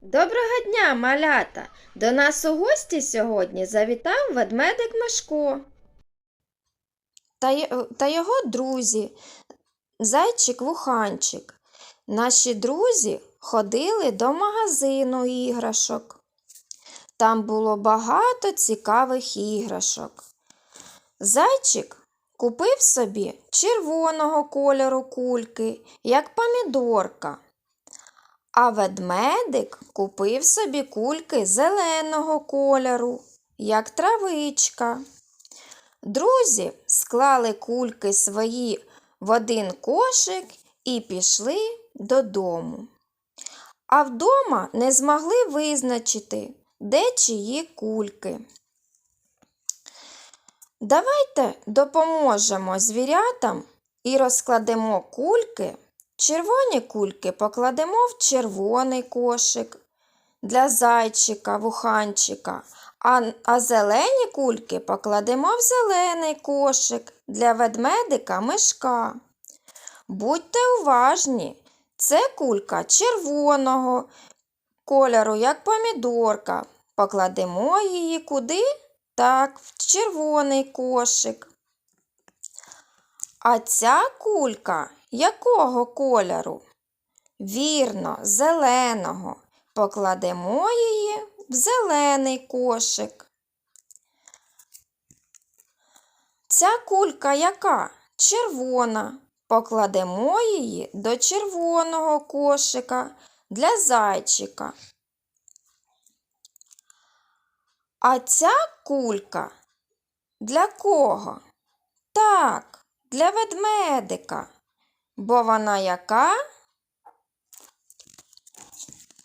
Доброго дня, малята! До нас у гості сьогодні завітав ведмедик Мишко. Та, та його друзі, зайчик Вуханчик. Наші друзі ходили до магазину іграшок. Там було багато цікавих іграшок. Зайчик купив собі червоного кольору кульки, як помідорка. А ведмедик купив собі кульки зеленого кольору, як травичка. Друзі склали кульки свої в один кошик і пішли додому. А вдома не змогли визначити, де чиї кульки. Давайте допоможемо звірятам і розкладемо кульки. Червоні кульки покладемо в червоний кошик для зайчика, вуханчика, а, а зелені кульки покладемо в зелений кошик для ведмедика мишка. Будьте уважні, це кулька червоного кольору, як помідорка. Покладемо її куди? Так, в червоний кошик. А ця кулька якого кольору? Вірно, зеленого. Покладемо її в зелений кошик. Ця кулька яка? Червона. Покладемо її до червоного кошика для зайчика. А ця кулька для кого? Так, для ведмедика. Бо вона яка?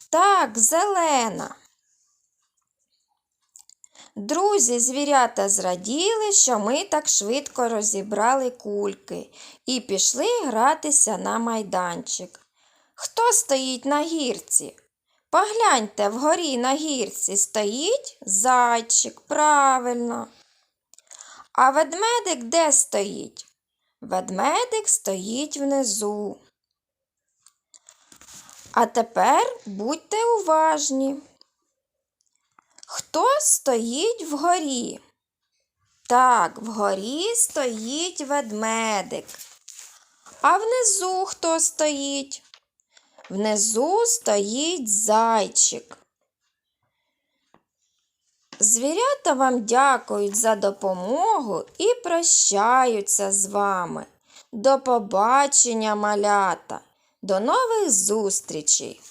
Так, зелена. Друзі, звірята зраділи, що ми так швидко розібрали кульки і пішли гратися на майданчик. Хто стоїть на гірці? Погляньте, вгорі на гірці стоїть зайчик, правильно. А ведмедик де стоїть? Ведмедик стоїть внизу. А тепер будьте уважні. Хто стоїть вгорі? Так, вгорі стоїть ведмедик. А внизу хто стоїть? Внизу стоїть зайчик. Звірята вам дякують за допомогу і прощаються з вами. До побачення, малята! До нових зустрічей!